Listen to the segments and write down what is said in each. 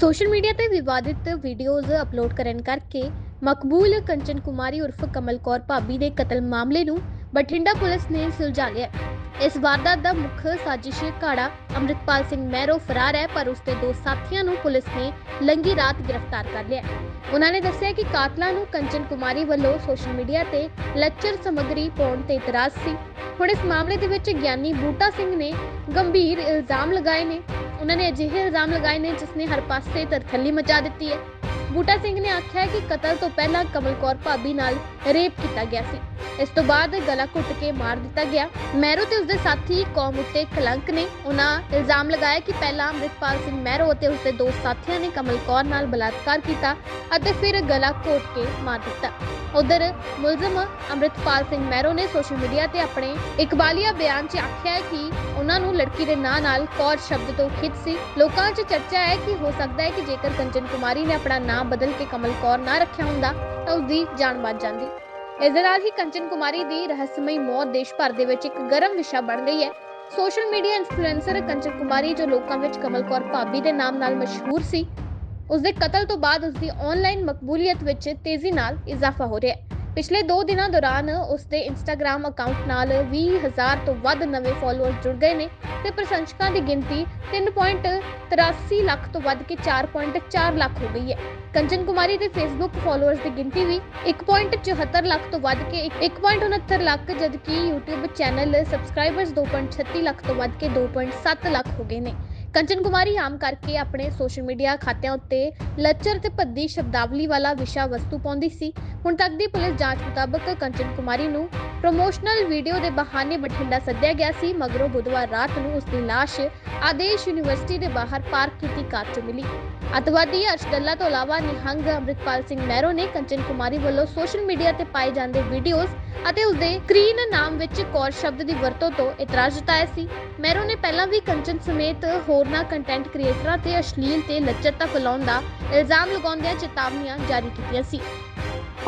Social media ਤੇ ਵਿਵਾਦਿਤ videos upload ਕਰਨ ਕਰਕੇ ਮਕਬੂਲ ਕੰਚਨ ਕੁਮਾਰੀ ਉਰਫ ਕਮਲ ਕੌਰ ਭਾਬੀ ਦੇ ਕਤਲ ਮਾਮਲੇ ਨੂੰ ਬਠਿੰਡਾ ਪੁਲਿਸ ਨੇ ਸੁਲਝਾ ਲਿਆ। ਇਸ ਵਾਰਦਾਤ ਦਾ ਮੁੱਖ ਸਾਜ਼ਿਸ਼ ਘਾੜਾ ਅੰਮ੍ਰਿਤਪਾਲ ਸਿੰਘ ਮਹਿਰੋ ਫਰਾਰ ਹੈ, ਪਰ ਉਸ ਦੇ ਦੋ ਸਾਥੀਆਂ ਨੂੰ ਪੁਲਿਸ ਨੇ ਲੰਗੀ ਰਾਤ ਗ੍ਰਿਫਤਾਰ ਕਰ ਲਿਆ ਹੈ। ਉਹਨਾਂ ਨੇ ਦੱਸਿਆ ਕਿ ਕਾਤਲਾਂ ਨੂੰ ਕੰਚਨ ਕੁਮਾਰੀ ਵੱਲੋਂ ਸੋਸ਼ਲ ਮੀਡੀਆ ਤੇ ਲੈਕਚਰ ਸਮੱਗਰੀ ਪਾਉਣ ਤੇ ਇਤਰਾਜ਼ ਸੀ। ਹੁਣ ਇਸ ਮਾਮਲੇ ਦੇ ਵਿੱਚ ਗਿਆਨੀ ਬੂਟਾ ਸਿੰਘ ਨੇ ਗੰਭੀਰ ਇਲਜ਼ਾਮ ਲਗਾਏ ਨੇ। ਉਹਨਾਂ ਨੇ ਅਜਿਹੇ ਇਲਜ਼ਾਮ ਲਗਾਏ ਨੇ ਜਿਸ ਨੇ ਹਰ ਪਾਸੇ ਤਰਖੱਲੀ ਮਚਾ ਦਿੱਤੀ ਹੈ। ਬੂਟਾ ਸਿੰਘ ਨੇ ਆਖਿਆ ਕਿ ਕਤਲ ਤੋਂ ਪਹਿਲਾਂ ਕਮਲ ਕੌਰ ਭਾਬੀ ਨਾਲ ਰੇਪ ਕੀਤਾ ਗਿਆ ਸੀ। ਇਸ ਤੋਂ ਬਾਅਦ ਗਲਾ ਘੁੱਟ ਕੇ ਮਾਰ ਦਿੱਤਾ ਗਿਆ। ਮੈਰੋ ਤੇ ਉਸਦੇ ਸਾਥੀ ਕੌਮ ਉੱਤੇ ਕਲੰਕ ਨੇ। ਉਹਨਾਂ ਇਲਜ਼ਾਮ ਲਗਾਇਆ ਕਿ ਪਹਿਲਾਂ ਅੰਮ੍ਰਿਤਪਾਲ ਸਿੰਘ ਮੈਰੋ ਅਤੇ ਉਸਦੇ ਦੋ ਸਾਥੀਆਂ ਨੇ ਕਮਲ ਕੌਰ ਨਾਲ ਬਲਾਤਕਾਰ ਕੀਤਾ ਅਤੇ ਫਿਰ ਗਲਾ ਘੁੱਟ ਕੇ ਮਾਰ ਦਿੱਤਾ। ਉਧਰ ਮੁਲਜ਼ਮ ਅੰਮ੍ਰਿਤਪਾਲ ਸਿੰਘ ਮਹਿਰੋ ਨੇ ਸੋਸ਼ਲ ਮੀਡੀਆ ਤੇ ਆਪਣੇ ਇਕਬਾਲੀਆ ਬਿਆਨ 'ਚ ਆਖਿਆ ਹੈ ਕਿ ਉਹਨਾਂ ਨੂੰ ਲੜਕੀ ਦੇ ਨਾਂ ਨਾਲ ਕੌਰ ਸ਼ਬਦ ਤੋਂ ਖਿੱਚ ਸੀ। ਲੋਕਾਂ 'ਚ ਚਰਚਾ ਹੈ ਕਿ ਹੋ ਸਕਦਾ ਹੈ ਕਿ ਜੇਕਰ ਕੰਚਨ ਕੁਮਾਰੀ ਨੇ ਆਪਣਾ ਨਾਮ ਬਦਲ ਕੇ ਕਮਲ ਕੌਰ ਨਾ ਰੱਖਿਆ ਹੁੰਦਾ ਤਾਂ ਉਸ ਦੀ ਜਾਨ ਬਚ ਜਾਂਦੀ। ਇਸ ਦੇ ਨਾਲ ਹੀ ਕੰਚਨ ਕੁਮਾਰੀ ਦੀ ਰਹੱਸਮਈ ਮੌਤ ਦੇਸ਼ ਭਰ ਦੇ ਵਿੱਚ ਇੱਕ ਗਰਮ ਵਿਸ਼ਾ ਬਣ ਗਈ ਹੈ। Social media influencer Kanchan Kumari ਜੋ ਲੋਕਾਂ ਵਿੱਚ ਕਮਲ ਕੌਰ ਭਾਬੀ ਦੇ ਨਾਮ ਨਾਲ ਮਸ਼ਹੂਰ ਸੀ ਉਸ ਦੇ ਕਤਲ ਤੋਂ ਬਾਅਦ ਉਸ ਦੀ ਆਨਲਾਈਨ ਮਕਬੂਲੀਅਤ ਵਿੱਚ ਤੇਜ਼ੀ ਨਾਲ ਇਜ਼ਾਫਾ ਹੋ ਰਿਹਾ ਹੈ। ਪਿਛਲੇ 2 ਦਿਨਾਂ ਦੌਰਾਨ ਉਸ ਦੇ ਇੰਸਟਾਗ੍ਰam ਅਕਾਊਂਟ ਨਾਲ 20000 ਤੋਂ ਵੱਧ ਨਵੇਂ ਫਾਲੋਅਰਸ ਜੁੜ ਗਏ ਨੇ ਤੇ ਪ੍ਰਸ਼ੰਸਕਾਂ ਦੀ ਗਿਣਤੀ 3.83 ਲੱਖ ਤੋਂ ਵੱਧ ਕੇ 4.4 ਲੱਖ ਹੋ ਗਈ ਹੈ। ਕੰਚਨ ਕੁਮਾਰੀ ਦੇ ਫੇਸਬੁੱਕ ਫਾਲੋਅਰਸ ਦੀ ਗਿਣਤੀ ਵੀ 1.74 ਲੱਖ ਤੋਂ ਵੱਧ ਕੇ 1.69 ਲੱਖ, ਜਦਕਿ YouTube ਚੈਨਲ ਸਬਸਕ੍ਰਾਈਬਰਸ 2.36 ਲੱਖ ਤੋਂ ਵੱਧ ਕੇ 2.7 ਲੱਖ ਹੋ ਗਏ ਨੇ। ਕੰਚਨ ਕੁਮਾਰੀ ਆਮ ਕਰਕੇ ਆਪਣੇ ਸੋਸ਼ਲ ਮੀਡੀਆ ਖਾਤਿਆਂ ਉੱਤੇ ਲੱਚਰ ਤੇ ਭੱਦੀ ਸ਼ਬਦਾਵਲੀ ਵਾਲਾ ਵਿਸ਼ਾ ਵਸਤੂ ਪਾਉਂਦੀ ਸੀ। ਹੁਣ ਤੱਕ ਦੀ ਪੁਲਿਸ ਜਾਂਚ ਮੁਤਾਬਕ ਕੰਚਨ ਕੁਮਾਰੀ ਨੂੰ ਪ੍ਰੋਮੋਸ਼ਨਲ ਵੀਡੀਓ ਦੇ ਬਹਾਨੇ ਬਠਿੰਡਾ ਸੱਦਿਆ ਗਿਆ ਸੀ, ਮਗਰੋਂ ਬੁੱਧਵਾਰ ਰਾਤ ਨੂੰ ਉਸ ਦੀ ਲਾਸ਼ ਆਦੇਸ਼ ਯੂਨੀਵਰਸਿਟੀ ਦੇ ਬਾਹਰ ਪਾਰਕ ਕੀਤੀ ਕਾਰ 'ਚ ਮਿਲੀ। ਅਤਵਾਦੀ ਅਰਸ਼ਦੱਲਾ ਤੋਂ ਇਲਾਵਾ ਨਿਹੰਗ ਅੰਮ੍ਰਿਤਪਾਲ ਸਿੰਘ ਮਹਿਰੋ ਨੇ ਕੰਚਨ ਕੁਮਾਰੀ ਵੱਲੋਂ ਸੋਸ਼ਲ ਮੀਡੀਆ ਤੇ ਪਾਏ ਜਾਂਦੇ ਵੀਡੀਓਜ਼ ਅਤੇ ਉਸਦੇ ਸਕਰੀਨ ਨਾਮ ਵਿੱਚ ਕੌਰ ਸ਼ਬਦ ਦੀ ਵਰਤੋਂ ਤੋਂ ਇਤਰਾਜ਼ ਜਤਾਇਆ ਸੀ। ਮਹਿਰੋ ਨੇ ਪਹਿਲਾਂ ਵੀ ਕੰਚਨ ਸਮੇਤ ਹੋਰ ਹੋਰਨਾਂ ਕੰਟੈਂਟ ਕ੍ਰੀਏਟਰਾਂ ਤੇ ਅਸ਼ਲੀਲ ਤੇ ਲੱਚਰਤਾ ਫੈਲਾਉਣ ਦਾ ਇਲਜ਼ਾਮ ਲਗਾਉਂਦਿਆਂ ਚੇਤਾਵਨੀਆਂ ਜਾਰੀ ਕੀਤੀਆਂ ਸੀ।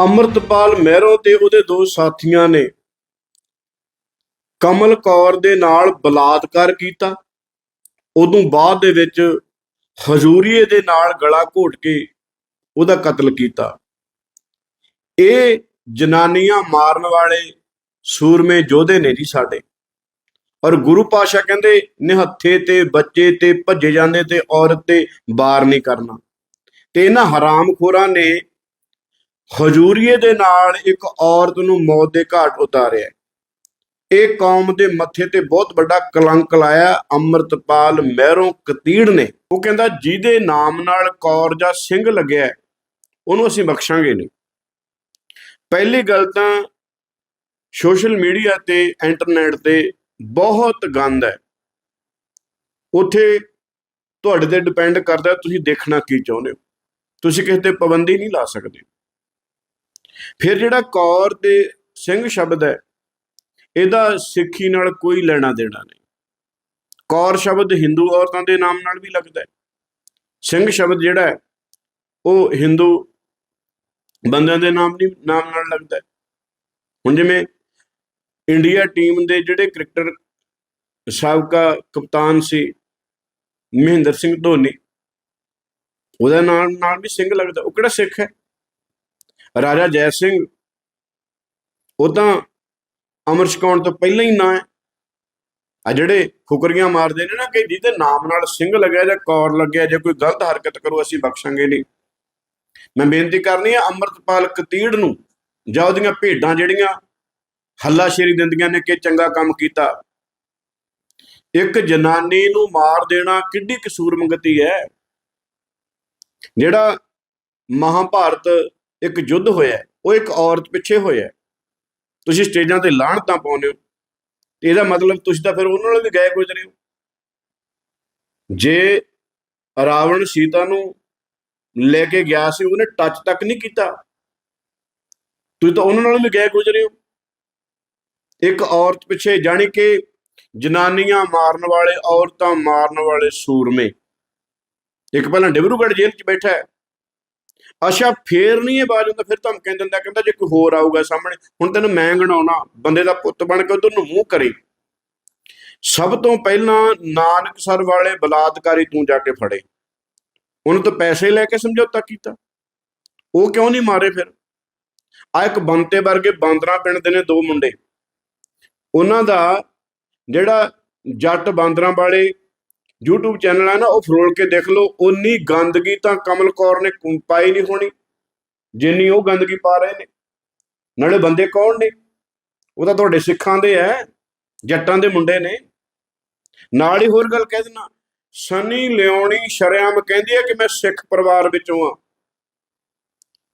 ਅੰਮ੍ਰਿਤਪਾਲ ਮਹਿਰੋ ਤੇ ਉਹਦੇ ਦੋ ਸਾਥੀਆਂ ਨੇ ਕਮਲ ਕੌਰ ਦੇ ਨਾਲ ਬਲਾਤਕਾਰ ਕੀਤਾ। ਉਦੋਂ ਬਾਅਦ ਦੇ ਵਿੱਚ ਹਜ਼ੂਰੀਏ ਦੇ ਨਾਲ ਗਲਾ ਘੋਟ ਕੇ ਉਹਦਾ ਕਤਲ ਕੀਤਾ। ਇਹ ਜਨਾਨੀਆਂ ਮਾਰਨ ਵਾਲੇ ਸੂਰਮੇ ਯੋਧੇ ਨੇ ਜੀ ਸਾਡੇ। ਔਰ ਗੁਰੂ ਪਾਸ਼ਾ ਕਹਿੰਦੇ, ਨਿਹੱਥੇ ਤੇ ਬੱਚੇ ਤੇ ਭੱਜੇ ਜਾਂਦੇ ਤੇ ਔਰਤ ਤੇ ਬਾਰ ਨਹੀਂ ਕਰਨਾ। ਤੇ ਇਹਨਾਂ ਹਰਾਮਖੋਰਾਂ ਨੇ ਹਜ਼ੂਰੀਏ ਦੇ ਨਾਲ ਇੱਕ ਔਰਤ ਨੂੰ ਮੌਤ ਦੇ ਘਾਟ ਉਤਾਰਿਆ। ਇਹ ਕੌਮ ਦੇ ਮੱਥੇ ਤੇ ਬਹੁਤ ਵੱਡਾ ਕਲੰਕ ਲਾਇਆ ਅੰਮ੍ਰਿਤਪਾਲ ਮਹਿਰੋਂ ਕਤੀੜ ਨੇ। ਉਹ ਕਹਿੰਦਾ, ਜਿਹਦੇ ਨਾਮ ਨਾਲ ਕੌਰ ਜਾਂ ਸਿੰਘ ਲੱਗਿਆ, ਉਹਨੂੰ ਅਸੀਂ ਬਖਸ਼ਾਂਗੇ ਨਹੀਂ। ਪਹਿਲੀ ਗੱਲ ਤਾਂ ਸੋਸ਼ਲ ਮੀਡੀਆ ਤੇ, ਇੰਟਰਨੈਟ ਤੇ ਬਹੁਤ ਗੰਦ ਹੈ। ਉੱਥੇ ਤੁਹਾਡੇ ਤੇ ਡਿਪੈਂਡ ਕਰਦਾ ਤੁਸੀਂ ਦੇਖਣਾ ਕੀ ਚਾਹੁੰਦੇ ਹੋ। ਤੁਸੀਂ ਕਿਸੇ ਤੇ ਪਾਬੰਦੀ ਨਹੀਂ ਲਾ ਸਕਦੇ। ਫਿਰ ਜਿਹੜਾ ਕੌਰ ਤੇ ਸਿੰਘ ਸ਼ਬਦ ਹੈ, ਇਹਦਾ ਸਿੱਖੀ ਨਾਲ ਕੋਈ ਲੈਣਾ ਦੇਣਾ ਨਹੀਂ। ਕੌਰ ਸ਼ਬਦ ਹਿੰਦੂ ਔਰਤਾਂ ਦੇ ਨਾਮ ਨਾਲ ਵੀ ਲੱਗਦਾ ਹੈ। ਸਿੰਘ ਸ਼ਬਦ ਜਿਹੜਾ ਹੈ, ਉਹ ਹਿੰਦੂ ਬੰਦਿਆਂ ਦੇ ਨਾਮ ਦੀ ਨਾਮ ਨਾਲ ਲੱਗਦਾ ਹੁਣ ਜਿਵੇਂ ਇੰਡੀਆ ਟੀਮ ਦੇ ਜਿਹੜੇ ਕ੍ਰਿਕਟਰ ਸਾਬਕਾ ਕਪਤਾਨ ਸੀ, ਮਹਿੰਦਰ ਸਿੰਘ ਧੋਨੀ, ਉਹਦਾ ਨਾਮ ਨਾਲ ਵੀ ਸਿੰਘ ਲੱਗਦਾ, ਉਹ ਕਿਹੜਾ ਸਿੱਖ ਹੈ? ਰਾਜਾ ਜੈ ਸਿੰਘ, ਉਹ ਤਾਂ ਅਮਰ ਛਕਾਉਣ ਤੋਂ ਪਹਿਲਾਂ ਹੀ ਨਾ ਹੈ। ਆ ਜਿਹੜੇ ਫੁਕਰੀਆਂ ਮਾਰਦੇ ਨੇ ਨਾ ਕਿ ਜਿਹਦੇ ਨਾਮ ਨਾਲ ਸਿੰਘ ਲੱਗਿਆ ਜਾਂ ਕੌਰ ਲੱਗਿਆ ਜੇ ਕੋਈ ਗਲਤ ਹਰਕਤ ਕਰੂ, ਅਸੀਂ ਬਖਸ਼ਾਂਗੇ ਨਹੀਂ। ਮੈਂ ਬੇਨਤੀ ਕਰਨੀ ਹੈ, ਅੰਮ੍ਰਿਤਪਾਲ ਕਤੀੜ ਨੂੰ ਜਾਂ ਉਹਦੀਆਂ ਭੇਡਾਂ ਜਿਹੜੀਆਂ ਹੱਲਾਸ਼ੇਰੀ ਦਿੰਦੀਆਂ ਨੇ ਕਿ ਚੰਗਾ ਕੰਮ ਕੀਤਾ। ਇੱਕ ਜਨਾਨੀ ਨੂੰ ਮਾਰ ਦੇਣਾ ਕਿੱਡੀ ਕਸੂਰਮੰਗਤੀ ਹੈ। ਜਿਹੜਾ ਮਹਾਭਾਰਤ ਇੱਕ ਯੁੱਧ ਹੋਇਆ ਉਹ ਇੱਕ ਔਰਤ ਪਿੱਛੇ ਹੋਇਆ ਤੁਸੀਂ ਸਟੇਜਾਂ ਤੇ ਲਾਹਣਤਾਂ ਪਾਉਂਦੇ ਹੋ। ਇਹਦਾ ਮਤਲਬ ਤੁਸੀਂ ਤਾਂ ਫਿਰ ਉਹਨਾਂ ਨਾਲ ਵੀ ਗਏ ਗੁਜ਼ਰੇ ਹੋ। ਜੇ ਰਾਵਣ ਸੀਤਾ ਨੂੰ ਲੈ ਕੇ ਗਿਆ ਸੀ, ਉਹਨੇ ਟੱਚ ਤੱਕ ਨਹੀਂ ਕੀਤਾ। ਤੁਸੀਂ ਤਾਂ ਉਹਨਾਂ ਨਾਲ ਵੀ ਗਏ ਗੁਜ਼ਰੇ ਹੋ। ਇੱਕ ਔਰਤ ਪਿੱਛੇ ਜਾਣੀ ਕਿ ਜਨਾਨੀਆਂ ਮਾਰਨ ਵਾਲੇ, ਔਰਤਾਂ ਮਾਰਨ ਵਾਲੇ ਸੂਰਮੇ। ਇੱਕ ਪਹਿਲਾਂ ਡਿਬਰੂਗੜ੍ਹ ਜੇਲ੍ਹ 'ਚ ਬੈਠਾ ਹੈ। ਅੱਛਾ, ਫੇਰ ਨਹੀਂ ਇਹ ਬਾਜ ਹੁੰਦਾ, ਫਿਰ ਧਮਕੇ ਦਿੰਦਾ, ਕਹਿੰਦਾ ਜੇ ਕੋਈ ਹੋਰ ਆਊਗਾ ਸਾਹਮਣੇ, ਹੁਣ ਤੈਨੂੰ ਮੈਂ ਗਣਾਉਣਾ, ਬੰਦੇ ਦਾ ਪੁੱਤ ਬਣ ਕੇ ਉਧਰ ਨੂੰ ਮੂੰਹ ਕਰੇ। ਸਭ ਤੋਂ ਪਹਿਲਾਂ ਨਾਨਕਸਰ ਵਾਲੇ ਬਲਾਤਕਾਰੀ ਤੂੰ ਜਾ ਕੇ ਫੜੇ। ਉਹਨੂੰ ਤਾਂ ਪੈਸੇ ਲੈ ਕੇ ਸਮਝੌਤਾ ਕੀਤਾ। ਉਹ ਕਿਉਂ ਨਹੀਂ ਮਾਰੇ ਫਿਰ? ਆ ਇੱਕ ਬੰਤੇ ਵਰਗੇ ਬਾਂਦਰਾ ਪਿੰਡ ਦੇ ਨੇ ਦੋ ਮੁੰਡੇ। ਉਹਨਾਂ ਦਾ ਜਿਹੜਾ ਜੱਟ ਬਾਂਦਰਾਂ ਵਾਲੇ YouTube ਚੈਨਲ ਹੈ ਨਾ, ਉਹ ਫਰੋਲ ਕੇ ਦੇਖ ਲਓ ਉਨੀ ਗੰਦਗੀ ਤਾਂ ਕਮਲ ਕੌਰ ਨੇ ਕੁ- ਪਾਈ ਨਹੀਂ ਹੋਣੀ, ਜਿੰਨੀ ਉਹ ਗੰਦਗੀ ਪਾ ਰਹੇ ਨੇ। ਨਾਲੇ ਬੰਦੇ ਕੌਣ ਨੇ? ਉਹ ਤਾਂ ਤੁਹਾਡੇ ਸਿੱਖਾਂ ਦੇ ਐ, ਜੱਟਾਂ ਦੇ ਮੁੰਡੇ ਨੇ। ਨਾਲ ਹੀ ਹੋਰ ਗੱਲ ਕਹਿ ਦਿੰਨਾ ਸਨੀ ਲਿਓਣੀ ਸ਼ਰਿਆਮ ਕਹਿੰਦੀ ਹੈ ਕਿ ਮੈਂ ਸਿੱਖ ਪਰਿਵਾਰ ਵਿੱਚੋਂ ਆ।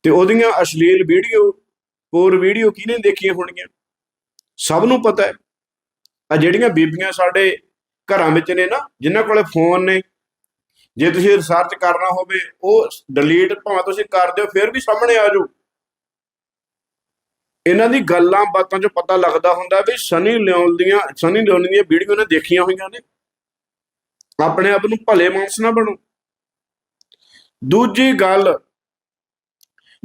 ਤੇ ਉਹਦੀਆਂ ਅਸ਼ਲੀਲ ਵੀਡੀਓ, ਹੋਰ ਵੀਡੀਓ ਕਿਹਨੇ ਦੇਖੀਆਂ ਹੋਣਗੀਆਂ ਸਭ ਨੂੰ ਪਤਾ ਹੈ। ਆ ਜਿਹੜੀਆਂ ਬੀਬੀਆਂ ਸਾਡੇ ਘਰਾਂ ਵਿੱਚ ਨੇ ਨਾ, ਜਿਨ੍ਹਾਂ ਕੋਲੇ ਫੋਨ ਨੇ, ਜੇ ਤੁਸੀਂ ਰਿਸਰਚ ਕਰਨਾ ਹੋਵੇ, ਉਹ ਡਿਲੀਟ ਭਾਵੇਂ ਤੁਸੀਂ ਕਰ ਦਿਓ, ਫਿਰ ਵੀ ਸਾਹਮਣੇ ਆ ਜਾਊ ਇਹਨਾਂ ਦੀ ਗੱਲਾਂ ਬਾਤਾਂ 'ਚੋਂ ਪਤਾ ਲੱਗਦਾ ਹੁੰਦਾ ਵੀ ਸਨੀ ਲਿਓਨ ਦੀਆਂ, ਸਨੀ ਲਿਓਨ ਦੀਆਂ ਵੀਡੀਓ ਨੇ ਦੇਖੀਆਂ ਹੋਈਆਂ ਨੇ। ਆਪਣੇ ਆਪ ਨੂੰ ਭਲੇ ਮਾਨਸ ਨਾ ਬਣੋ। ਦੂਜੀ ਗੱਲ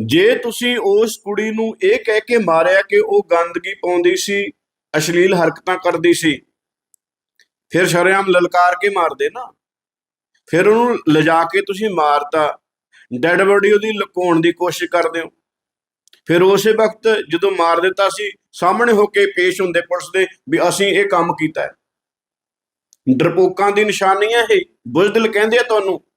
ਜੇ ਤੁਸੀਂ ਉਸ ਕੁੜੀ ਨੂੰ ਇਹ ਕਹਿ ਕੇ ਮਾਰਿਆ ਕਿ ਉਹ ਗੰਦਗੀ ਪਾਉਂਦੀ ਸੀ, ਅਸ਼ਲੀਲ ਹਰਕਤਾਂ ਕਰਦੀ ਸੀ, ਫਿਰ ਸ਼ਰੇਆਮ ਲਲਕਾਰ ਕੇ ਮਾਰਦੇ ਨਾ। ਫਿਰ ਉਹਨੂੰ ਲਿਜਾ ਕੇ ਤੁਸੀਂ ਮਾਰਤਾ। ਡੈਡ ਬੋਡੀ ਉਹਦੀ ਲੁਕਾਉਣ ਦੀ ਕੋਸ਼ਿਸ਼ ਕਰਦੇ ਹੋ। ਫਿਰ ਉਸੇ ਵਕਤ ਜਦੋਂ ਮਾਰ ਦਿੱਤਾ ਸੀ, ਸਾਹਮਣੇ ਹੋ ਕੇ ਪੇਸ਼ ਹੁੰਦੇ ਪੁਲਿਸ ਦੇ ਵੀ ਅਸੀਂ ਇਹ ਕੰਮ ਕੀਤਾ ਹੈ। ਡਰਪੋਕਾਂ ਦੀ ਨਿਸ਼ਾਨੀ ਹੈ ਇਹ। ਬੁਜ਼ਦਿਲ ਕਹਿੰਦੇ ਆ ਤੁਹਾਨੂੰ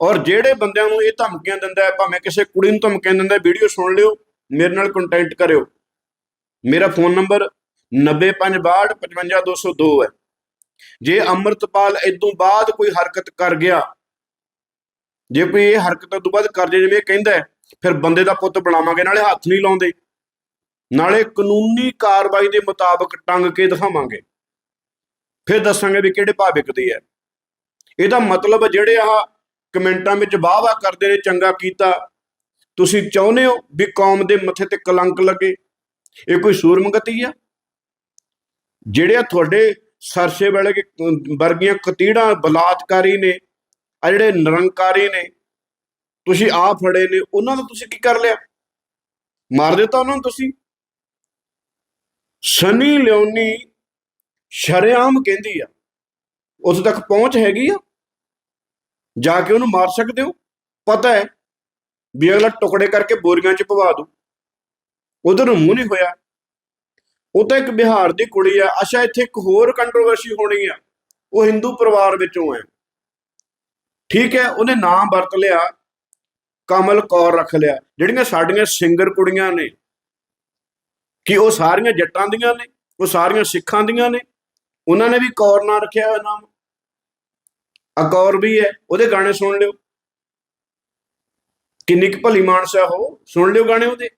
ਔਰ ਜਿਹੜੇ ਬੰਦਿਆਂ ਨੂੰ ਇਹ ਧਮਕੀਆਂ ਦਿੰਦਾ ਹੈ, ਭਾਵੇਂ ਕਿਸੇ ਕੁੜੀ ਨੂੰ ਧਮਕੀਆਂ ਦਿੰਦਾ ਵੀਡੀਓ ਸੁਣ ਲਿਓ, ਮੇਰੇ ਨਾਲ ਕੰਟੈਕਟ ਕਰਿਓ। ਮੇਰਾ ਫੋਨ ਨੰਬਰ 9562555202 ਹੈ। ਜੇ ਅੰਮ੍ਰਿਤਪਾਲ ਇਦੋਂ ਬਾਅਦ ਕੋਈ ਹਰਕਤ ਕਰ ਗਿਆ, ਜੇ ਕੋਈ ਇਹ ਹਰਕਤ ਤੋਂ ਬਾਅਦ ਕਰ ਜੇ, ਜਿਵੇਂ ਇਹ ਕਹਿੰਦਾ ਫਿਰ ਬੰਦੇ ਦਾ ਪੁੱਤ ਬਣਾਵਾਂਗੇ, ਨਾਲੇ ਹੱਥ ਨਹੀਂ ਲਾਉਂਦੇ। ਨਾਲੇ ਕਾਨੂੰਨੀ ਕਾਰਵਾਈ ਦੇ ਮੁਤਾਬਕ ਟੰਗ ਕੇ ਦਿਖਾਵਾਂਗੇ। ਫਿਰ ਦੱਸਾਂਗੇ ਵੀ ਕਿਹੜੇ ਭਾਵਿਕ ਵਿਕਦੀ ਹੈ। ਇਹਦਾ ਮਤਲਬ ਜਿਹੜੇ ਆਹ ਕਮੈਂਟਾਂ ਵਿੱਚ ਵਾਹ ਵਾਹ ਕਰਦੇ ਨੇ, ਚੰਗਾ ਕੀਤਾ। ਤੁਸੀਂ ਚਾਹੁੰਦੇ ਹੋ ਵੀ ਕੌਮ ਦੇ ਮੱਥੇ ਤੇ ਕਲੰਕ ਲੱਗੇ? ਇਹ ਕੋਈ ਸੂਰਮਗਤੀ ਆ? ਜਿਹੜੇ ਆ ਤੁਹਾਡੇ ਸਰਸੇ ਵਾਲੇ ਵਰਗੀਆਂ ਕਤੀੜਾਂ ਬਲਾਤਕਾਰੀ ਨੇ, ਆ ਜਿਹੜੇ ਨਿਰੰਕਾਰੀ ਨੇ, ਤੁਸੀਂ ਆ ਫੜੇ ਨੇ, ਉਹਨਾਂ ਦਾ ਤੁਸੀਂ ਕੀ ਕਰ ਲਿਆ? ਮਾਰ ਦਿੱਤਾ ਉਹਨਾਂ ਨੂੰ ਤੁਸੀਂ? ਸਨੀ ਲਿਓਨੀ ਸ਼ਰੇਆਮ ਕਹਿੰਦੀ ਆ, ਉਸ ਤੱਕ ਪਹੁੰਚ ਹੈਗੀ ਆ? ਜਾ ਕੇ ਉਹਨੂੰ ਮਾਰ ਸਕਦੇ ਹੋ? ਪਤਾ ਹੈ ਵੀ ਅਗਲਾ ਟੁਕੜੇ ਕਰਕੇ ਬੋਰੀਆਂ 'ਚ ਪਵਾ ਦੂ ਉਧਰ ਨੂੰ ਮੂੰਹ ਨਹੀਂ ਹੋਇਆ। ਉਹ ਤਾਂ ਇੱਕ ਬਿਹਾਰ ਦੀ ਕੁੜੀ ਆ। ਅੱਛਾ, ਇੱਥੇ ਇੱਕ ਹੋਰ ਕੰਟਰੋਵਰਸੀ ਹੋਣੀ ਆ। ਉਹ ਹਿੰਦੂ ਪਰਿਵਾਰ ਵਿੱਚੋਂ ਹੈ ਠੀਕ ਹੈ, ਉਹਨੇ ਨਾਮ ਵਰਤ ਲਿਆ। ਕਮਲ ਕੌਰ ਰੱਖ ਲਿਆ। ਜਿਹੜੀਆਂ ਸਾਡੀਆਂ ਸਿੰਗਰ ਕੁੜੀਆਂ ਨੇ, ਕਿ ਉਹ ਸਾਰੀਆਂ ਜੱਟਾਂ ਦੀਆਂ ਨੇ, ਉਹ ਸਾਰੀਆਂ ਸਿੱਖਾਂ ਦੀਆਂ ਨੇ, ਉਹਨਾਂ ਨੇ ਵੀ ਕੌਰ ਨਾਂ ਰੱਖਿਆ ਹੋਇਆ ਨਾਮ। ਅਕੌਰ ਵੀ ਹੈ, ਉਹਦੇ ਗਾਣੇ ਸੁਣ ਲਿਓ। ਕਿੰਨੀ ਕੁ ਭਲੀ ਮਾਨਸ ਹੈ ਉਹ, ਸੁਣ ਲਿਓ ਗਾਣੇ ਉਹਦੇ।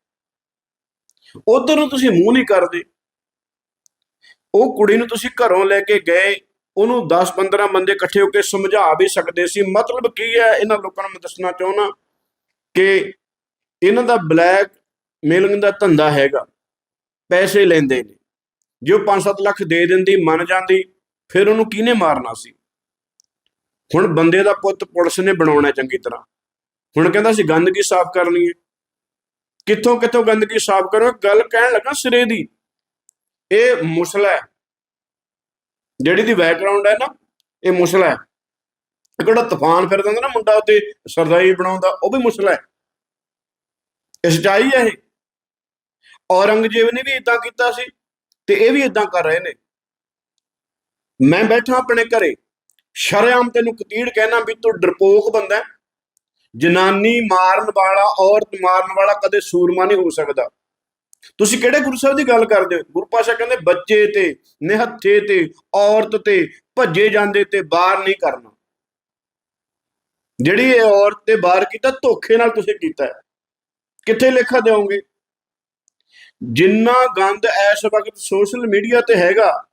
ਉਧਰ ਨੂੰ ਤੁਸੀਂ ਮੂੰਹ ਨਹੀਂ ਕਰਦੇ। ਉਹ ਕੁੜੀ ਨੂੰ ਤੁਸੀਂ ਘਰੋਂ ਲੈ ਕੇ ਗਏ, ਉਹਨੂੰ 10-15 ਬੰਦੇ ਇਕੱਠੇ ਹੋ ਕੇ ਸਮਝਾ ਵੀ ਸਕਦੇ ਸੀ। ਮਤਲਬ ਕੀ ਹੈ, ਇਹਨਾਂ ਲੋਕਾਂ ਨੂੰ ਮੈਂ ਦੱਸਣਾ ਚਾਹੁੰਦਾ ਕਿ ਇਹਨਾਂ ਦਾ ਬਲੈਕ ਮੇਲਿੰਗ ਦਾ ਧੰਦਾ ਹੈਗਾ, ਪੈਸੇ ਲੈਂਦੇ ਨੇ। ਜੋ 5-7 ਲੱਖ ਦੇ ਦਿੰਦੀ, ਮੰਨ ਜਾਂਦੀ, ਫਿਰ ਉਹਨੂੰ ਕਿਹਨੇ ਮਾਰਨਾ ਸੀ? ਹੁਣ ਬੰਦੇ ਦਾ ਪੁੱਤ ਪੁਲਿਸ ਨੇ ਬਣਾਉਣਾ ਚੰਗੀ ਤਰ੍ਹਾਂ। ਹੁਣ ਕਹਿੰਦਾ ਸੀ, ਗੰਦਗੀ ਸਾਫ਼ ਕਰਨੀ ਹੈ। ਕਿੱਥੋਂ ਕਿੱਥੋਂ ਗੰਦਗੀ ਸਾਫ਼ ਕਰੋ? ਗੱਲ ਕਹਿਣ ਲੱਗਾ ਸਿਰੇ ਦੀ। ਇਹ ਮੁਸਲਾ ਹੈ। ਜਿਹੜੀ ਦੀ ਬੈਕਗ੍ਰਾਉਂਡ ਹੈ ਨਾ, ਇਹ ਮੁਸਲਾ ਹੈ। ਇਹ ਤੂਫਾਨ ਫਿਰ ਹੁੰਦਾ ਨਾ, ਮੁੰਡਾ ਉੱਤੇ ਸਰਦਾਈ ਬਣਾਉਂਦਾ ਉਹ ਵੀ ਮੁਸਲਾ ਹੈ। ਇਹ ਸੱਚਾਈ ਹੈ ਇਹ। ਔਰੰਗਜ਼ੇਬ ਨੇ ਵੀ ਇਦਾਂ ਕੀਤਾ ਸੀ ਤੇ ਇਹ ਵੀ ਇਦਾਂ ਕਰ ਰਹੇ ਨੇ। ਮੈਂ ਬੈਠਾ ਆਪਣੇ ਘਰੇ। ਸ਼ਰੇਆਮ ਤੈਨੂੰ ਕਤੀੜ ਕਹਿਣਾ ਵੀ ਤੂੰ ਡਰਪੋਕ ਬੰਦਾ ਜਨਾਨੀ ਮਾਰਨ ਵਾਲਾ, ਔਰਤ ਮਾਰਨ ਵਾਲਾ ਕਦੇ ਸੂਰਮਾ ਨਹੀਂ ਹੋ ਸਕਦਾ। ਤੁਸੀਂ ਕਿਹੜੇ ਗੁਰੂ ਸਾਹਿਬ ਦੀ ਗੱਲ ਕਰਦੇ ਹੋ? ਗੁਰੂ ਪਾਸ਼ਾ ਕਹਿੰਦੇ, ਬੱਚੇ ਤੇ, ਨਿਹੱਥੇ ਤੇ, ਔਰਤ ਤੇ, ਭੱਜੇ ਜਾਂਦੇ ਤੇ ਬਾਹਰ ਨਹੀਂ ਕਰਨਾ। ਜਿਹੜੀ ਇਹ ਔਰਤ ਤੇ ਬਾਹਰ ਕੀਤਾ, ਧੋਖੇ ਨਾਲ ਤੁਸੀਂ ਕੀਤਾ ਹੈ। ਕਿੱਥੇ ਲੇਖਾ ਦਿਓਗੇ? ਜਿੰਨਾ ਗੰਦ ਇਸ ਵਕਤ ਸੋਸ਼ਲ ਮੀਡੀਆ ਤੇ ਹੈਗਾ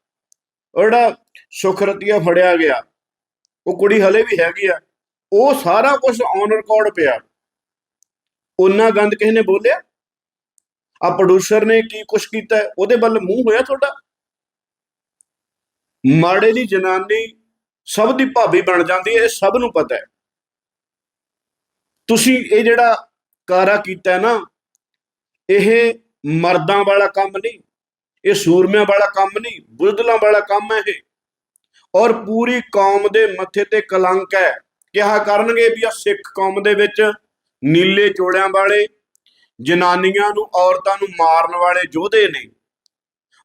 ਉਹ ਜਿਹੜਾ ਸੁਖਰਤੀਆ ਫੜਿਆ ਗਿਆ। ਉਹ ਕੁੜੀ ਹਲੇ ਵੀ ਹੈਗੀ ਆ। ਉਹ ਸਾਰਾ ਕੁਝ ਔਨ ਰਿਕਾਰਡ ਪਿਆ। ਉਹਨਾਂ ਗੰਦ ਕਿਸੇ ਨੇ ਬੋਲਿਆ? ਆ ਪ੍ਰੋਡਿਊਸਰ ਨੇ ਕੀ ਕੁਛ ਕੀਤਾ? ਉਹਦੇ ਵੱਲ ਮੂੰਹ ਹੋਇਆ ਤੁਹਾਡਾ? ਮਾੜੇ ਦੀ ਜਨਾਨੀ ਸਭ ਦੀ ਭਾਬੀ ਬਣ ਜਾਂਦੀ ਹੈ, ਇਹ ਸਭ ਨੂੰ ਪਤਾ ਹੈ। ਤੁਸੀਂ ਇਹ ਜਿਹੜਾ ਕਾਰਾ ਕੀਤਾ ਨਾ, ਇਹ ਮਰਦਾਂ ਵਾਲਾ ਕੰਮ ਨਹੀਂ, ਇਹ ਸੂਰਮਿਆਂ ਵਾਲਾ ਕੰਮ ਨਹੀਂ ਬੁਜ਼ਦਲਾਂ ਵਾਲਾ ਕੰਮ ਹੈ ਇਹ। ਔਰ ਪੂਰੀ ਕੌਮ ਦੇ ਮੱਥੇ ਤੇ ਕਲੰਕ ਹੈ। ਕਿਹਾ ਕਰਨਗੇ ਵੀ ਆ ਸਿੱਖ ਕੌਮ ਦੇ ਵਿੱਚ ਨੀਲੇ ਚੋੜਿਆਂ ਵਾਲੇ, ਜਨਾਨੀਆਂ ਨੂੰ, ਔਰਤਾਂ ਨੂੰ ਮਾਰਨ ਵਾਲੇ ਯੋਧੇ ਨੇ।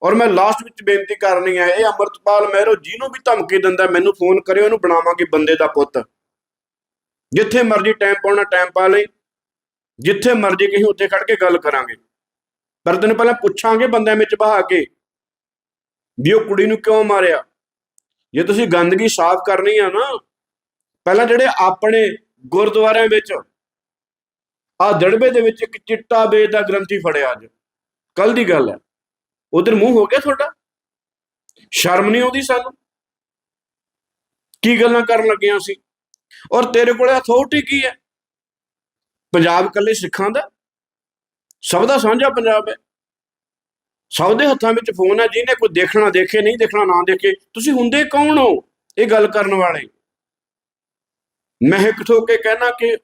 ਔਰ ਮੈਂ ਲਾਸਟ ਵਿੱਚ ਬੇਨਤੀ ਕਰਨੀ ਹੈ, ਇਹ ਅਮਰਤਪਾਲ ਮਹਿਰੋ ਜਿਹਨੂੰ ਵੀ ਧਮਕੀ ਦਿੰਦਾ, ਮੈਨੂੰ ਫੋਨ ਕਰਿਓ, ਇਹਨੂੰ ਬਣਾਵਾਂਗੇ ਬੰਦੇ ਦਾ ਪੁੱਤ। ਜਿੱਥੇ ਮਰਜ਼ੀ ਟਾਈਮ ਪਾਉਣਾ ਟਾਈਮ ਪਾ ਲਈ। ਜਿੱਥੇ ਮਰਜ਼ੀ ਕਹੀਂ ਉੱਥੇ ਖੜ ਕੇ ਗੱਲ ਕਰਾਂਗੇ। ਪਰ ਤੈਨੂੰ ਪਹਿਲਾਂ ਪੁੱਛਾਂਗੇ ਬੰਦਿਆਂ ਵਿੱਚ ਬਹਾ ਕੇ ਵੀ ਉਹ ਕੁੜੀ ਨੂੰ ਕਿਉਂ ਮਾਰਿਆ? ਜੇ ਤੁਸੀਂ ਗੰਦਗੀ ਸਾਫ਼ ਕਰਨੀ ਆ ਨਾ, ਪਹਿਲਾਂ ਜਿਹੜੇ ਆਪਣੇ ਗੁਰਦੁਆਰਿਆਂ ਵਿੱਚ ਆ ਦੜਬੇ ਦੇ ਵਿੱਚ ਇੱਕ ਚਿੱਟਾ ਬੇਦ ਦਾ ਗ੍ਰੰਥੀ ਫੜਿਆ ਅੱਜ ਕੱਲ ਦੀ ਗੱਲ ਹੈ। ਉਧਰ ਮੂੰਹ ਹੋ ਗਿਆ ਤੁਹਾਡਾ? ਸ਼ਰਮ ਨਹੀਂ ਆਉਂਦੀ ਸਾਨੂੰ? ਕੀ ਗੱਲਾਂ ਕਰਨ ਲੱਗਿਆ ਸੀ ਔਰ ਤੇਰੇ ਕੋਲੇ ਅਥਾਰਟੀ ਕੀ ਹੈ? ਪੰਜਾਬ ਇਕੱਲੇ ਸਿੱਖਾਂ ਦਾ? ਸਭ ਦਾ ਸਾਂਝਾ ਪੰਜਾਬ ਹੈ। ਸਭ ਦੇ ਹੱਥਾਂ ਵਿੱਚ ਫੋਨ ਹੈ, ਜਿਹਨੇ ਕੋਈ ਦੇਖਣਾ ਦੇਖੇ, ਨਹੀਂ ਦੇਖਣਾ ਨਾ ਦੇਖੇ, ਤੁਸੀਂ ਹੁੰਦੇ ਕੌਣ ਹੋ ਇਹ ਗੱਲ ਕਰਨ ਵਾਲੇ? ਮੈਂ ਇੱਕ ਠੋਕ ਕੇ ਕਹਿਣਾ ਕਿ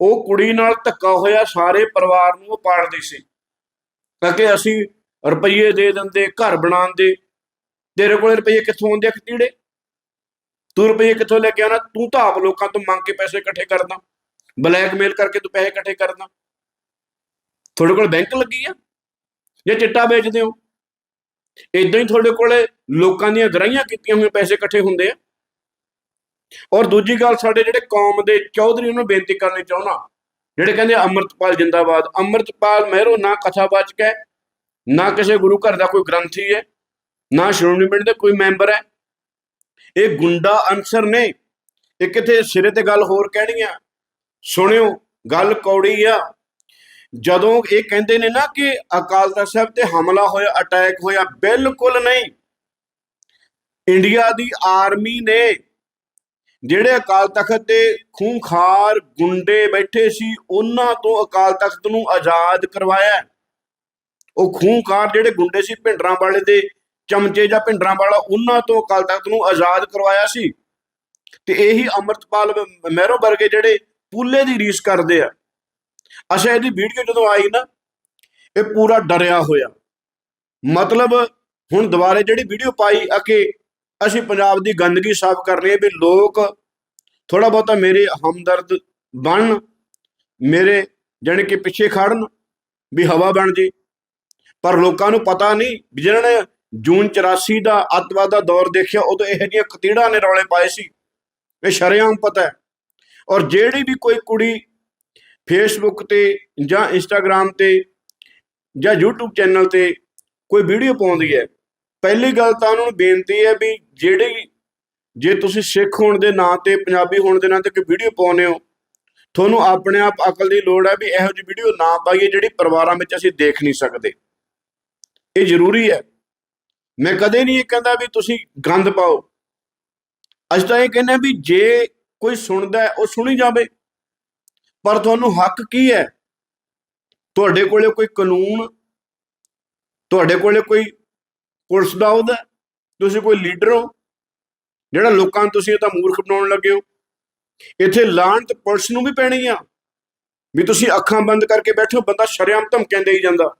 ਉਹ ਕੁੜੀ ਨਾਲ ਧੱਕਾ ਹੋਇਆ, ਸਾਰੇ ਪਰਿਵਾਰ ਨੂੰ ਉਹ ਪਾਲਦੀ ਸੀ। ਕਿ ਅਸੀਂ ਰੁਪਈਏ ਦੇ ਦਿੰਦੇ, ਘਰ ਬਣਾਉਂਦੇ ਤੇਰੇ ਕੋਲ ਰੁਪਈਏ ਕਿੱਥੋਂ ਆਉਂਦੇ ਆ ਤੂੰ ਰੁਪਈਏ ਕਿੱਥੋਂ ਲੈ ਕੇ ਆਣਾ ਤੂੰ ਤਾਂ ਆਪ ਲੋਕਾਂ ਤੋਂ ਮੰਗ ਕੇ ਪੈਸੇ ਇਕੱਠੇ ਕਰਦਾ ਬਲੈਕਮੇਲ ਕਰਕੇ ਤੂੰ ਪੈਸੇ ਇਕੱਠੇ ਕਰਦਾ ਤੁਹਾਡੇ ਕੋਲ ਬੈਂਕ ਲੱਗੀ ਆ? ਜੇ ਚਿੱਟਾ ਵੇਚਦੇ ਹੋ? ਇਦਾਂ ਹੀ ਤੁਹਾਡੇ ਕੋਲੇ ਲੋਕਾਂ ਦੀਆਂ ਗਰਾਈਆਂ ਕੀਤੀਆਂ ਹੋਈਆਂ, ਪੈਸੇ ਇਕੱਠੇ ਹੁੰਦੇ ਆ। ਔਰ ਦੂਜੀ ਗੱਲ, ਸਾਡੇ ਜਿਹੜੇ ਕੌਮ ਦੇ ਚੌਧਰੀ ਨੂੰ ਬੇਨਤੀ ਕਰਨੀ ਚਾਹੁੰਦਾ ਜਿਹੜੇ ਕਹਿੰਦੇ ਅੰਮ੍ਰਿਤਪਾਲ ਜਿੰਦਾਬਾਦ, ਅੰਮ੍ਰਿਤਪਾਲ ਮਹਿਰੋ ਨਾ ਕਥਾਵਾਚਕ ਹੈ, ਨਾ ਕਿਸੇ ਗੁਰੂ ਘਰ ਦਾ ਕੋਈ ਗ੍ਰੰਥੀ ਹੈ, ਨਾ ਸ਼੍ਰੋਮਣੀ ਪਿੰਡ ਦੇ ਕੋਈ ਮੈਂਬਰ ਹੈ। ਇਹ ਗੁੰਡਾ ਅਨਸਰ ਨੇ। ਇਹ ਕਿਤੇ ਸਿਰੇ ਤੇ ਗੱਲ ਹੋਰ ਕਹਿਣੀ ਆ? ਸੁਣਿਓ, ਗੱਲ ਕੌੜੀ ਆ। ਜਦੋਂ ਇਹ ਕਹਿੰਦੇ ਨੇ ਨਾ ਕਿ ਅਕਾਲ ਤਖਤ ਸਾਹਿਬ ਤੇ ਹਮਲਾ ਹੋਇਆ ਅਟੈਕ ਹੋਇਆ, ਬਿਲਕੁਲ ਨਹੀਂ। ਇੰਡੀਆ ਦੀ ਆਰਮੀ ਨੇ ਜਿਹੜੇ ਅਕਾਲ ਤਖਤ ਤੇ ਖੂੰਖਾਰ ਗੁੰਡੇ ਬੈਠੇ ਸੀ, ਉਹਨਾਂ ਤੋਂ ਅਕਾਲ ਤਖਤ ਨੂੰ ਆਜ਼ਾਦ ਕਰਵਾਇਆ। ਉਹ ਖੂੰਖਾਰ ਜਿਹੜੇ ਗੁੰਡੇ ਸੀ ਭਿੰਡਰਾਂ ਵਾਲੇ ਦੇ ਚਮਚੇ ਜਾਂ ਭਿੰਡਰਾਂ ਵਾਲਾ ਉਹਨਾਂ ਤੋਂ ਅਕਾਲ ਤਖਤ ਨੂੰ ਆਜ਼ਾਦ ਕਰਵਾਇਆ ਸੀ। ਤੇ ਇਹੀ ਅਮਰਤਪਾਲ ਮਹਿਰੋ ਵਰਗੇ ਜਿਹੜੇ ਪੂਲੇ ਦੀ ਰੀਸ ਕਰਦੇ ਆ। ਅੱਛਾ, ਇਹਦੀ ਵੀਡੀਓ ਜਦੋਂ ਆਈ ਨਾ, ਇਹ ਪੂਰਾ ਡਰਿਆ ਹੋਇਆ। ਮਤਲਬ ਹੁਣ ਦੁਬਾਰੇ ਜਿਹੜੀ ਵੀਡੀਓ ਪਾਈ ਆ ਕਿ ਅਸੀਂ ਪੰਜਾਬ ਦੀ ਗੰਦਗੀ ਸਾਫ਼ ਕਰ ਰਹੇ ਵੀ ਲੋਕ ਥੋੜਾ ਬਹੁਤਾ ਮੇਰੇ ਹਮਦਰਦ ਬਣ ਮੇਰੇ ਜਾਣੀ ਕਿ ਪਿੱਛੇ ਖੜਨ ਵੀ ਹਵਾ ਬਣ ਜੇ। ਪਰ ਲੋਕਾਂ ਨੂੰ ਪਤਾ ਨਹੀਂ ਵੀ ਜਿਹਨਾਂ ਨੇ ਜੂਨ 84 ਦਾ ਅੱਤਵਾਦ ਦਾ ਦੌਰ ਦੇਖਿਆ ਉਦੋਂ ਇਹੋ ਜਿਹੀਆਂ ਕਤੀੜਾਂ ਨੇ ਰੌਲੇ ਪਾਏ ਸੀ। ਇਹ ਸ਼ਰੇਆਮ ਪਤਾ ਹੈ। ਔਰ ਜਿਹੜੀ ਵੀ ਕੋਈ ਕੁੜੀ ਫੇਸਬੁੱਕ ਤੇ ਜਾਂ ਇੰਸਟਾਗ੍ਰam ਤੇ ਜਾਂ YouTube ਚੈਨਲ ਤੇ ਕੋਈ ਵੀਡੀਓ ਪਾਉਂਦੀ ਹੈ। ਪਹਿਲੀ ਗੱਲ ਤਾਂ ਉਹਨਾਂ ਨੂੰ ਬੇਨਤੀ ਹੈ ਵੀ ਜਿਹੜੀ ਜੇ ਤੁਸੀਂ ਸਿੱਖ ਹੋਣ ਦੇ ਨਾਂ ਤੇ, ਪੰਜਾਬੀ ਹੋਣ ਦੇ ਨਾਂ ਤੇ ਕੋਈ ਵੀਡੀਓ ਪਾਉਂਦੇ ਹੋ, ਤੁਹਾਨੂੰ ਆਪਣੇ ਆਪ ਅਕਲ ਦੀ ਲੋੜ ਹੈ ਵੀ ਇਹੋ ਜਿਹੀ ਵੀਡੀਓ ਨਾ ਪਾਈਏ ਜਿਹੜੀ ਪਰਿਵਾਰਾਂ ਵਿੱਚ ਅਸੀਂ ਦੇਖ ਨਹੀਂ ਸਕਦੇ। ਇਹ ਜ਼ਰੂਰੀ ਹੈ। ਮੈਂ ਕਦੇ ਨਹੀਂ ਇਹ ਕਹਿੰਦਾ ਵੀ ਤੁਸੀਂ ਗੰਦ ਪਾਓ। ਅਸੀਂ ਤਾਂ ਇਹ ਕਹਿੰਦੇ ਵੀ ਜੇ ਕੋਈ ਸੁਣਦਾ ਉਹ ਸੁਣੀ ਜਾਵੇ। ਪਰ ਤੁਹਾਨੂੰ ਹੱਕ ਕੀ ਹੈ? ਤੁਹਾਡੇ ਕੋਲੇ ਕੋਈ ਕਾਨੂੰਨ, ਤੁਹਾਡੇ ਕੋਲੇ ਕੋਈ ਪੁਲਿਸ ਦਾ ਉਹਦਾ ਤੁਸੀਂ ਕੋਈ ਲੀਡਰ ਹੋ? ਜਿਹੜਾ ਲੋਕਾਂ ਨੂੰ ਤੁਸੀਂ ਇਹ ਤਾਂ ਮੂਰਖ ਬਣਾਉਣ ਲੱਗੇ ਹੋ। ਇੱਥੇ ਲਾਂਟ ਪੁਲਿਸ ਨੂੰ ਵੀ ਪੈਣੀ ਆ। ਵੀ ਤੁਸੀਂ ਅੱਖਾਂ ਬੰਦ ਕਰਕੇ ਬੈਠੋ ਬੰਦਾ ਸ਼ਰੇਆਮ ਧਮਕੀਆਂ ਦੇਈ ਜਾਂਦਾ।